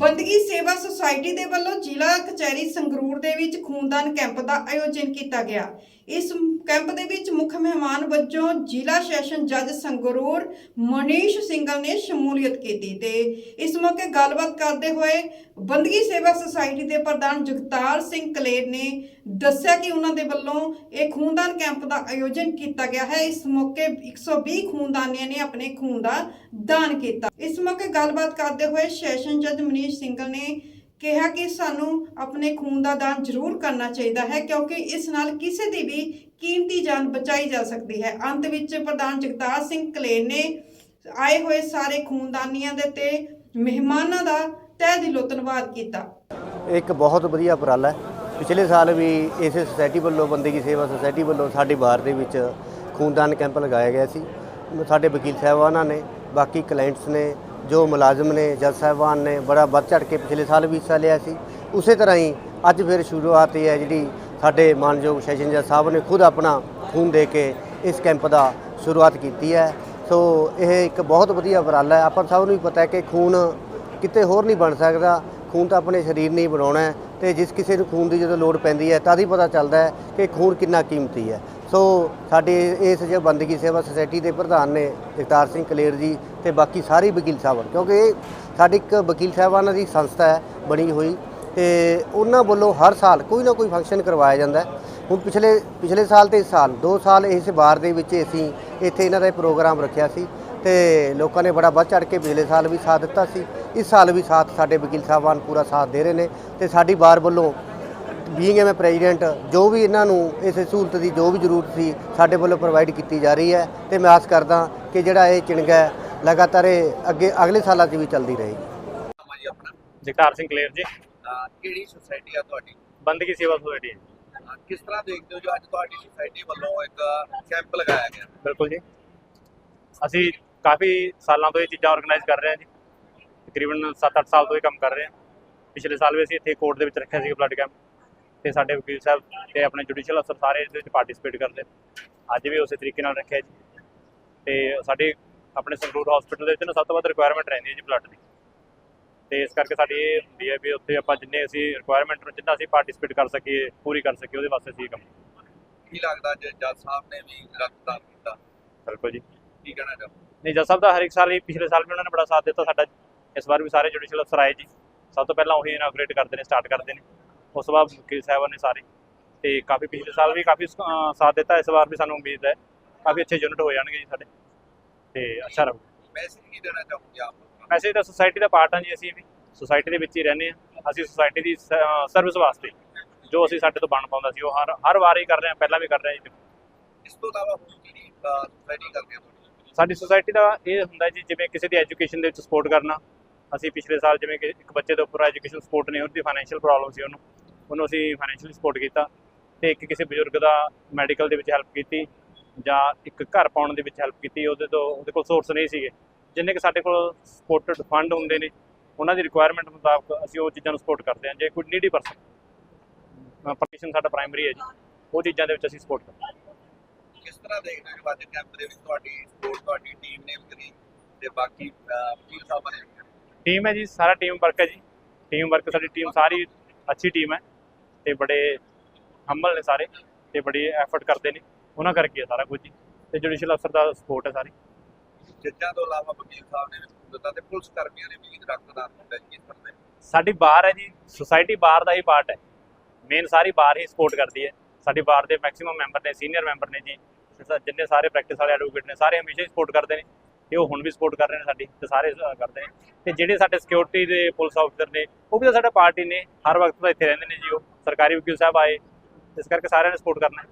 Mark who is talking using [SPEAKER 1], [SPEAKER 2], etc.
[SPEAKER 1] ਬੰਦਗੀ ਸੇਵਾ ਸੁਸਾਇਟੀ ਦੇ ਵੱਲੋਂ ਜ਼ਿਲ੍ਹਾ ਕਚਹਿਰੀ ਸੰਗਰੂਰ ਦੇ ਵਿੱਚ ਖੂਨਦਾਨ ਕੈਂਪ ਦਾ ਆਯੋਜਨ ਕੀਤਾ ਗਿਆ। ਇਸ ਕੈਂਪ ਦੇ ਵਿੱਚ ਮੁੱਖ ਮਹਿਮਾਨ ਵਜੋਂ ਜ਼ਿਲ੍ਹਾ ਸੈਸ਼ਨ ਜੱਜ ਸੰਗਰੂਰ ਮਨੀਸ਼ ਸਿੰਘਲ ਨੇ ਸ਼ਮੂਲੀਅਤ ਕੀਤੀ ਤੇ ਇਸ ਮੌਕੇ ਗੱਲਬਾਤ ਕਰਦੇ ਹੋਏ ਬੰਦਗੀ ਸੇਵਾ ਸੁਸਾਇਟੀ ਦੇ ਪ੍ਰਧਾਨ ਜਗਤਾਰ ਸਿੰਘ ਕਲੇਰ ਨੇ ਦੱਸਿਆ ਕਿ ਉਹਨਾਂ ਦੇ ਵੱਲੋਂ ਇਹ ਖੂਨਦਾਨ ਕੈਂਪ ਦਾ ਆਯੋਜਨ ਕੀਤਾ ਗਿਆ ਹੈ। ਇਸ ਮੌਕੇ 120 ਖੂਨਦਾਨੀਆਂ ਨੇ ਆਪਣੇ ਖੂਨ ਦਾ ਦਾਨ ਕੀਤਾ। ਇਸ ਮੌਕੇ ਗੱਲਬਾਤ ਕਰਦੇ ਹੋਏ ਸੈਸ਼ਨ ਜੱਜ ਮਨੀਸ਼ ਸਿੰਘਲ ਨੇ ਕਿਹਾ ਕਿ ਸਾਨੂੰ ਆਪਣੇ ਖੂਨ ਦਾ ਦਾਨ ਜ਼ਰੂਰ ਕਰਨਾ ਚਾਹੀਦਾ ਹੈ, ਕਿਉਂਕਿ ਇਸ ਨਾਲ ਕਿਸੇ ਦੀ ਵੀ ਕੀਮਤੀ ਜਾਨ ਬਚਾਈ ਜਾ ਸਕਦੀ ਹੈ। ਅੰਤ ਵਿੱਚ ਪ੍ਰਧਾਨ ਜਗਤਾਰ ਸਿੰਘ ਕਲੇਰ ਨੇ ਆਏ ਹੋਏ ਸਾਰੇ ਖੂਨਦਾਨੀਆਂ ਦੇ ਤੇ ਮਹਿਮਾਨਾਂ ਦਾ ਤਹਿ ਦਿਲੋਂ ਧੰਨਵਾਦ ਕੀਤਾ।
[SPEAKER 2] ਇੱਕ ਬਹੁਤ ਵਧੀਆ ਉਪਰਾਲਾ ਹੈ। ਪਿਛਲੇ ਸਾਲ ਵੀ ਇਸੇ ਸੁਸਾਇਟੀ ਵੱਲੋਂ ਬੰਦਗੀ ਸੇਵਾ ਸੁਸਾਇਟੀ ਵੱਲੋਂ ਸਾਡੇ ਬਾਰ ਦੇ ਵਿੱਚ ਖੂਨਦਾਨ ਕੈਂਪ ਲਗਾਇਆ ਗਿਆ ਸੀ। ਸਾਡੇ ਵਕੀਲ ਸਾਹਿਬਾਨਾਂ ਨੇ, ਬਾਕੀ ਕਲਾਇੰਟਸ ਨੇ, ਜੋ ਮੁਲਾਜ਼ਮ ਨੇ, ਜੱਜ ਸਾਹਿਬਾਨ ਨੇ, ਬੜਾ ਵੱਧ ਚੜ ਕੇ ਪਿਛਲੇ ਸਾਲ ਵੀ ਹਿੱਸਾ ਲਿਆ ਸੀ। ਉਸੇ ਤਰ੍ਹਾਂ ਹੀ ਅੱਜ ਫਿਰ ਸ਼ੁਰੂਆਤ ਇਹ ਹੈ ਜਿਹੜੀ ਸਾਡੇ ਮਾਨਯੋਗ ਸੈਸ਼ਨ ਜੱਜ ਸਾਹਿਬ ਨੇ ਖੁਦ ਆਪਣਾ ਖੂਨ ਦੇ ਕੇ ਇਸ ਕੈਂਪ ਦਾ ਸ਼ੁਰੂਆਤ ਕੀਤੀ ਹੈ। ਸੋ ਇਹ ਇੱਕ ਬਹੁਤ ਵਧੀਆ ਉਪਰਾਲਾ ਹੈ। ਆਪਾਂ ਸਭ ਨੂੰ ਵੀ ਪਤਾ ਹੈ ਕਿ ਖੂਨ ਕਿਤੇ ਹੋਰ ਨਹੀਂ ਬਣ ਸਕਦਾ। ਖੂਨ ਤਾਂ ਆਪਣੇ ਸਰੀਰ ਨੇ ਹੀ ਬਣਾਉਣਾ ਹੈ ਤੇ ਜਿਸ ਕਿਸੇ ਨੂੰ ਖੂਨ ਦੀ ਜਦੋਂ ਲੋੜ ਪੈਂਦੀ ਹੈ, ਤਾਂ ਹੀ ਪਤਾ ਚੱਲਦਾ ਹੈ ਕਿ ਖੂਨ ਕਿੰਨਾ ਕੀਮਤੀ ਹੈ। ਸੋ ਸਾਡੇ ਇਸ ਜੋ ਬੰਦਗੀ ਸੇਵਾ ਸੁਸਾਇਟੀ ਦੇ ਪ੍ਰਧਾਨ ਨੇ ਜਗਤਾਰ ਸਿੰਘ ਕਲੇਰ ਜੀ ਤੇ ਬਾਕੀ ਸਾਰੇ ਵਕੀਲ ਸਾਹਿਬਾਨ ਕਿਉਂਕਿ ਇਹ ਸਾਡੀ ਇੱਕ ਵਕੀਲ ਸਾਹਿਬਾਨਾਂ ਦੀ ਸੰਸਥਾ ਹੈ, ਬਣੀ ਹੋਈ। ਤੇ ਉਹਨਾਂ ਵੱਲੋਂ ਹਰ ਸਾਲ ਕੋਈ ਨਾ ਕੋਈ ਫੰਕਸ਼ਨ ਕਰਵਾਇਆ ਜਾਂਦਾ ਹੁਣ ਪਿਛਲੇ ਪਿਛਲੇ ਸਾਲ ਤੇ ਇਸ ਸਾਲ 2 ਸਾਲ ਇਸ ਵਾਰ ਦੇ ਵਿੱਚ ਅਸੀਂ ਇੱਥੇ ਇਹਨਾਂ ਦਾ ਇਹ ਪ੍ਰੋਗਰਾਮ ਰੱਖਿਆ ਸੀ। ਤੇ ਲੋਕਾਂ ਨੇ ਬੜਾ ਵੱਧ ਚੜ ਕੇ ਪਿਛਲੇ ਸਾਲ ਵੀ ਸਾਥ ਦਿੱਤਾ ਸੀ। ਇਸ ਸਾਲ ਵੀ ਸਾਥ ਸਾਡੇ ਵਕੀਲ ਸਾਹਿਬਾਨ ਪੂਰਾ ਸਾਥ ਦੇ ਰਹੇ ਨੇ ਤੇ ਸਾਡੀ ਬਾਰ ਵੱਲੋਂ ਬੀਇੰਗ ਐ ਮੈਂ ਪ੍ਰੈਜ਼ੀਡੈਂਟ ਜੋ ਵੀ ਇਹਨਾਂ ਨੂੰ ਇਸ ਸਹੂਲਤ ਦੀ ਜੋ ਵੀ ਜ਼ਰੂਰਤ ਸੀ ਸਾਡੇ ਵੱਲੋਂ ਪ੍ਰੋਵਾਈਡ ਕੀਤੀ ਜਾ ਰਹੀ ਹੈ ਤੇ ਮੈਂ ਆਸ ਕਰਦਾ ਕਿ ਜਿਹੜਾ ਇਹ ਚਿੰਗਾ ਲਗਾਤਾਰ ਇਹ ਅੱਗੇ ਅਗਲੇ ਸਾਲਾਂ 'ਚ ਵੀ ਚੱਲਦੀ ਰਹੇਗੀ
[SPEAKER 3] ਜਗਤਾਰ ਸਿੰਘ ਕਲੇਰ ਜੀ।
[SPEAKER 4] ਕਿਹੜੀ ਸੁਸਾਇਟੀ ਆ ਤੁਹਾਡੀ?
[SPEAKER 3] ਬੰਦਗੀ ਸੇਵਾ ਸੁਸਾਇਟੀ
[SPEAKER 4] ਕਿਸ ਤਰ੍ਹਾਂ ਦੇਖਦੇ ਹੋ ਜੋ ਅੱਜ ਤੁਹਾਡੀ ਸੁਸਾਇਟੀ ਵੱਲੋਂ ਇੱਕ ਕੈਂਪ ਲਗਾਇਆ ਗਿਆ?
[SPEAKER 3] ਬਿਲਕੁਲ ਜੀ। ਅਸੀਂ ਕਾਫੀ ਸਾਲਾਂ ਤੋਂ ਇਹ ਚੀਜ਼ਾਂ ਆਰਗੇਨਾਈਜ਼ ਕਰ ਰਹੇ ਹਾਂ ਜੀ। ਤਕਰੀਬਨ 7-8 ਸਾਲ ਤੋਂ ਇਹ ਕੰਮ ਕਰ ਰਹੇ ਹਾਂ ਪਿਛਲੇ ਸਾਲ ਵੀ ਅਸੀਂ ਇੱਥੇ ਕੋਰਟ ਦੇ ਵਿੱਚ ਰੱਖਿਆ ਸੀ ਬਲੱਡ ਕੈਂਪ ਤੇ ਸਾਡੇ ਵਕੀਲ ਸਾਹਿਬ ਤੇ ਆਪਣੇ ਜੁਡੀਸ਼ੀਅਲ ਅਫਸਰ ਸਾਰੇ ਇਹਦੇ ਵਿੱਚ ਪਾਰਟਿਸਿਪੇਟ ਕਰਦੇ। ਅੱਜ ਵੀ ਉਸੇ ਤਰੀਕੇ ਨਾਲ ਰੱਖਿਆ ਜੀ। ਤੇ ਸਾਡੇ ਆਪਣੇ ਸੰਗਰੂਰ ਹਸਪੀਟਲ ਦੇ ਵਿੱਚ ਨਾ ਸਭ ਤੋਂ ਵੱਧ ਰਿਕੁਆਇਰਮੈਂਟ ਰਹਿੰਦੀ ਹੈ ਜੀ ਬਲੱਡ ਦੀ। ਤੇ ਇਸ ਕਰਕੇ ਸਾਡੀ ਇਹ ਹੁੰਦੀ ਹੈ ਵੀ ਉੱਥੇ ਆਪਾਂ ਜਿੰਨੇ ਅਸੀਂ ਰਿਕੁਆਇਰਮੈਂਟ ਨੂੰ ਜਿੰਨਾ ਅਸੀਂ ਪਾਰਟਿਸਿਪੇਟ ਕਰ ਸਕੀਏ ਪੂਰੀ ਕਰ ਸਕੀਏ ਉਹਦੇ ਵਾਸਤੇ ਅਸੀਂ ਕੰਮ
[SPEAKER 4] ਕੀ ਲੱਗਦਾ ਜੱਜ ਸਾਹਿਬ ਨੇ ਵੀ ਰਕਤਦਾਨ ਕੀਤਾ?
[SPEAKER 3] ਬਿਲਕੁਲ ਜੀ।
[SPEAKER 4] ਕੀ ਕਹਿਣਾ ਚਾਹੋ
[SPEAKER 3] ਨਹੀਂ ਜੱਜ ਸਾਹਿਬ ਦਾ ਹਰ ਇੱਕ ਸਾਲ ਹੀ ਪਿਛਲੇ ਸਾਲ ਵੀ ਉਹਨਾਂ ਨੇ ਬੜਾ ਸਾਥ ਦਿੱਤਾ ਸਾਡਾ ਇਸ ਵਾਰ ਵੀ ਸਾਰੇ ਜੁਡੀਸ਼ੀਅਲ ਅਫਸਰ ਆਏ ਜੀ। ਸਭ ਤੋਂ ਪਹਿਲਾਂ ਉਹੀ ਇਨਾਗਰੇਟ ਕਰਦੇ ਨੇ ਸਟਾਰਟ ਕਰਦੇ ਨੇ। ਉਸ ਤੋਂ ਬਾਅਦ ਵਕੀਲ ਸਾਹਿਬਾਨ ਨੇ ਸਾਰੇ। ਤੇ ਕਾਫੀ ਪਿਛਲੇ ਸਾਲ ਵੀ ਕਾਫੀ ਸਾਥ ਦਿੱਤਾ ਇਸ ਵਾਰ ਵੀ ਸਾਨੂੰ ਉਮੀਦ ਹੈ ਕਾਫੀ ਅੱਛੇ ਯੂਨਿਟ ਹੋ ਜਾਣਗੇ ਜੀ ਸਾਡੇ। ਤੇ ਅੱਛਾ ਰਹੂ
[SPEAKER 4] ਮੈਸੇਜ ਕੀ ਦੇਣਾ ਚਾਹੋਗੇ ਆਪ?
[SPEAKER 3] ਮੈਸੇਜ ਤਾਂ ਸੁਸਾਇਟੀ ਦਾ ਪਾਰਟ ਹਾਂ ਜੀ ਅਸੀਂ ਵੀ। ਸੁਸਾਇਟੀ ਦੇ ਵਿੱਚ ਹੀ ਰਹਿੰਦੇ ਹਾਂ। ਅਸੀਂ ਸੁਸਾਇਟੀ ਦੀ ਸਰਵਿਸ ਵਾਸਤੇ ਜੋ ਅਸੀਂ ਸਾਡੇ ਤੋਂ ਬਣ ਪਾਉਂਦਾ ਸੀ ਉਹ ਹਰ ਹਰ ਵਾਰ ਹੀ ਕਰ ਰਹੇ ਹਾਂ ਪਹਿਲਾਂ ਵੀ ਕਰ ਰਹੇ ਹਾਂ ਜੀ।
[SPEAKER 4] ਇਸ ਤੋਂ ਇਲਾਵਾ ਹੋਰ ਕਿਹੜੀ ਸੁਸਾਇਟੀ ਕਰਦੇ ਤੁਹਾਡੀ?
[SPEAKER 3] ਸਾਡੀ ਸੁਸਾਇਟੀ ਦਾ ਇਹ ਹੁੰਦਾ ਜੀ, ਜਿਵੇਂ ਕਿਸੇ ਦੀ ਐਜੂਕੇਸ਼ਨ ਦੇ ਵਿੱਚ ਸਪੋਰਟ ਕਰਨਾ। ਅਸੀਂ ਪਿਛਲੇ ਸਾਲ ਜਿਵੇਂ ਕਿ ਇੱਕ ਬੱਚੇ ਦੇ ਉੱਪਰ ਐਜੂਕੇਸ਼ਨ ਸਪੋਰਟ ਨਹੀਂ ਉਹਦੀ ਫਾਈਨੈਂਸ਼ੀਅਲ ਪ੍ਰੋਬਲਮ ਸੀ ਉਹਨੂੰ। ਉਹਨੂੰ ਅਸੀਂ ਫਾਈਨੈਂਸ਼ੀਅਲੀ ਸਪੋਰਟ ਕੀਤਾ ਤੇ ਇੱਕ ਕਿਸੇ ਬਜ਼ੁਰਗ ਦਾ ਮੈਡੀਕਲ ਦੇ ਵਿੱਚ ਹੈਲਪ ਕੀਤੀ ਜਾਂ ਇੱਕ ਘਰ ਪਾਉਣ ਦੇ ਵਿੱਚ ਹੈਲਪ ਕੀਤੀ, ਉਹਦੇ ਤੋਂ ਉਹਦੇ ਕੋਲ ਸੋਰਸ ਨਹੀਂ ਸੀਗੇ। ਜਿੰਨੇ ਕਿ ਸਾਡੇ ਕੋਲ ਸਪੋਰਟਡ ਫੰਡ ਹੁੰਦੇ ਨੇ, ਉਹਨਾਂ ਦੀ ਰਿਕੁਆਇਰਮੈਂਟ ਮੁਤਾਬਕ ਅਸੀਂ ਉਹ ਚੀਜ਼ਾਂ ਨੂੰ ਸਪੋਰਟ ਕਰਦੇ ਹਾਂ, ਜੇ ਕੋਈ ਨੀਡੀ ਪਰਸਨ ਪਰਮਿਸ਼ਨ ਸਾਡਾ ਪ੍ਰਾਇਮਰੀ ਹੈ ਜੀ, ਉਹ ਚੀਜ਼ਾਂ ਦੇ ਵਿੱਚ ਅਸੀਂ ਸਪੋਰਟ ਕਰਦੇ ਹਾਂ।
[SPEAKER 4] ਕਿਸ ਤਰ੍ਹਾਂ ਦੇਖਦੇ ਹੋ ਅੱਜ ਕੈਂਪ ਦੇ ਵਿੱਚ ਤੁਹਾਡੀ ਸਪੋਰਟ ਤੁਹਾਡੀ ਟੀਮ ਨੇ ਕਰੀ ਤੇ ਬਾਕੀ ਵਕੀਲ ਸਾਹਿਬਾਂ ਨੇ
[SPEAKER 3] ਟੀਮ ਹੈ ਜੀ ਸਾਰਾ ਟੀਮ ਵਰਕ ਹੈ ਜੀ। ਟੀਮ ਵਰਕ ਸਾਡੀ ਟੀਮ ਸਾਰੀ ਅੱਛੀ ਟੀਮ ਹੈ ਤੇ ਬੜੇ ਹੰਬਲ ਨੇ ਸਾਰੇ ਤੇ ਬੜੀ ਐਫਰਟ ਕਰਦੇ ਨੇ। ਉਹਨਾਂ ਕਰਕੇ ਸਾਰਾ ਕੁਝ ਜੀ। ਤੇ ਜੁਡੀਸ਼ੀਅਲ ਅਫਸਰ ਦਾ ਸਪੋਰਟ ਹੈ ਸਾਰੀ।
[SPEAKER 4] ਜੱਜਾਂ ਤੋਂ ਇਲਾਵਾ ਵਕੀਲ ਸਾਹਿਬ ਨੇ ਵੀ ਦਿੱਤਾ ਤੇ ਪੁਲਿਸ ਕਰਮੀਆਂ ਨੇ ਵੀ ਰਕਤਦਾਨ ਕੀਤਾ ਜੀ
[SPEAKER 3] ਸਾਡੀ ਬਾਰ ਹੈ ਜੀ ਸੁਸਾਇਟੀ ਬਾਰ ਦਾ ਹੀ ਪਾਰਟ ਹੈ। ਮੇਨ ਸਾਰੀ ਬਾਰ ਹੀ ਸਪੋਰਟ ਕਰਦੀ ਹੈ। ਸਾਡੇ ਬਾਰ ਦੇ ਮੈਕਸਿਮਮ ਮੈਂਬਰ ਨੇ ਸੀਨੀਅਰ ਮੈਂਬਰ ਨੇ ਜੀ। ਜਿੰਨੇ ਸਾਰੇ ਪ੍ਰੈਕਟਿਸ ਵਾਲੇ ਐਡਵੋਕੇਟ ਨੇ, ਸਾਰੇ ਹਮੇਸ਼ਾ ਹੀ ਸਪੋਰਟ ਕਰਦੇ ਨੇ। ਤੇ ਉਹ ਹੁਣ ਵੀ ਸਪੋਰਟ ਕਰ ਰਹੇ ਨੇ ਸਾਡੀ, ਤੇ ਸਾਰੇ ਕਰਦੇ ਨੇ। ਤੇ ਜਿਹੜੇ ਸਾਡੇ ਸਿਕਿਉਰਿਟੀ ਦੇ ਪੁਲਿਸ ਆਫੀਸਰ ਨੇ, ਉਹ ਵੀ ਤਾਂ ਸਾਡਾ ਪਾਰਟੀ ਨੇ। ਹਰ ਵਕਤ ਤਾਂ ਇੱਥੇ ਰਹਿੰਦੇ ਨੇ ਜੀ ਉਹ। ਸਰਕਾਰੀ ਵਕੀਲ ਸਾਹਿਬ ਆਏ, ਇਸ ਕਰਕੇ ਸਾਰਿਆਂ ਨੇ ਸਪੋਰਟ ਕਰਨਾ।